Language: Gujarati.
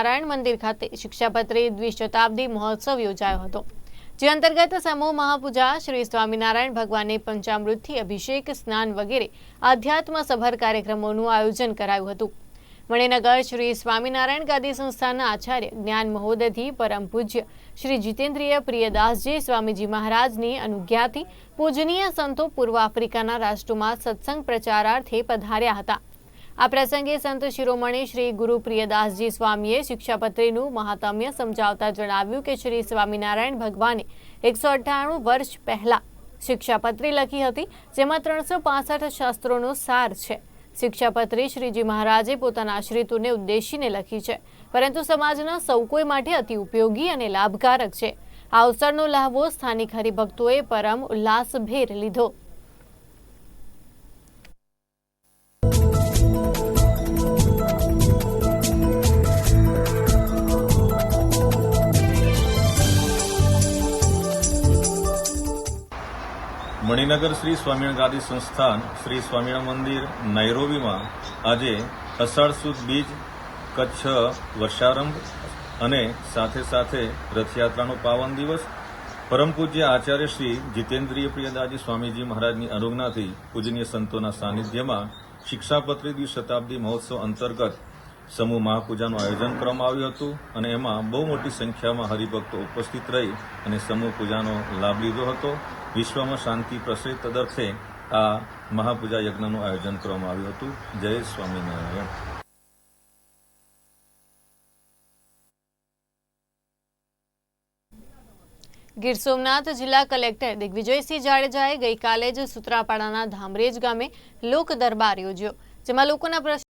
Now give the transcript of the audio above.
સ્વામિનારાયણ મંદિર ખાતે શિક્ષાપત્રી દ્વિશતાબ્દી મહોત્સવ યોજાયો હતો, જે અંતર્ગત સમૂહ મહાપૂજા શ્રી સ્વામિનારાયણ ભગવાનને પંચામૃતથી અભિષેક, સ્નાન વગેરે આધ્યાત્મ સભર કાર્યક્રમોનું આયોજન કરાયું હતું. મણિનગર શ્રી સ્વામિનારાયણ ગાદી સંસ્થાના આચાર્ય જ્ઞાન મહોદયથી પરમ પૂજ્ય શ્રી જીતેન્દ્રિય પ્રિયદાસજી સ્વામીજી મહારાજની અનુજ્ઞાથી પૂજનીય સંતો પૂર્વ આફ્રિકાના રાષ્ટ્રોમાં સત્સંગ પ્રચારાર્થે પધાર્યા હતા. આ પ્રસંગે સંત શિરોમણી શ્રી ગુરુ પ્રિયદાસજી સ્વામીએ શિક્ષાપત્રીનું મહાત્મ્ય સમજાવતા જણાવ્યું કે શ્રી સ્વામિનારાયણ ભગવાને એકસો અઠ્ઠાણું વર્ષ પહેલા શિક્ષાપત્રી લખી હતી, જેમાં ત્રણસો પાસઠ શાસ્ત્રોનો સાર છે. શિક્ષાપત્રી શ્રીજી મહારાજે પોતાના આશ્રિતોને ઉદ્દેશીને લખી છે, પરંતુ સમાજના સૌ કોઈ માટે અતિ ઉપયોગી અને લાભકારક છે. આ અવસરનો લહાવો સ્થાનિક હરિભક્તોએ પરમ ઉલ્લાસભેર લીધો. મણિનગર શ્રી સ્વામિનારાયણ ગાદી સંસ્થાન શ્રી સ્વામિનારાયણ મંદિર નૈરોબીમાં આજે અષાઢ સુદ બીજ કચ્છ વર્ષારંભ અને સાથે સાથે રથયાત્રાનો પાવન દિવસ. પરમ પૂજ્ય આચાર્ય શ્રી જીતેન્દ્રિય પ્રિયદાજી સ્વામીજી મહારાજની અનુજ્ઞાથી પૂજનીય સંતોના સાનિધ્યમાં શિક્ષાપત્રી દ્વિશતાબ્દી મહોત્સવ અંતર્ગત સમૂહ મહાપૂજાનું આયોજન કરવામાં આવ્યું હતું અને એમાં બહુ મોટી સંખ્યામાં હરિભક્તો ઉપસ્થિત રહી અને સમૂહ પૂજાનો લાભ લીધો હતો. વિશ્વમાં શાંતિ પ્રસરે તદર્થે આ મહાપૂજા યજ્ઞનું આયોજન કરવામાં આવ્યું હતું. જય સ્વામિનારાયણ. ગીર સોમનાથ જિલ્લા કલેક્ટર દિગ્વિજયસિંહ જાડેજાએ ગઈકાલે જ સુત્રાપાડાના ધામરેજ ગામે લોક દરબાર યોજ્યો, જેમાં લોકોના પ્રશ્નો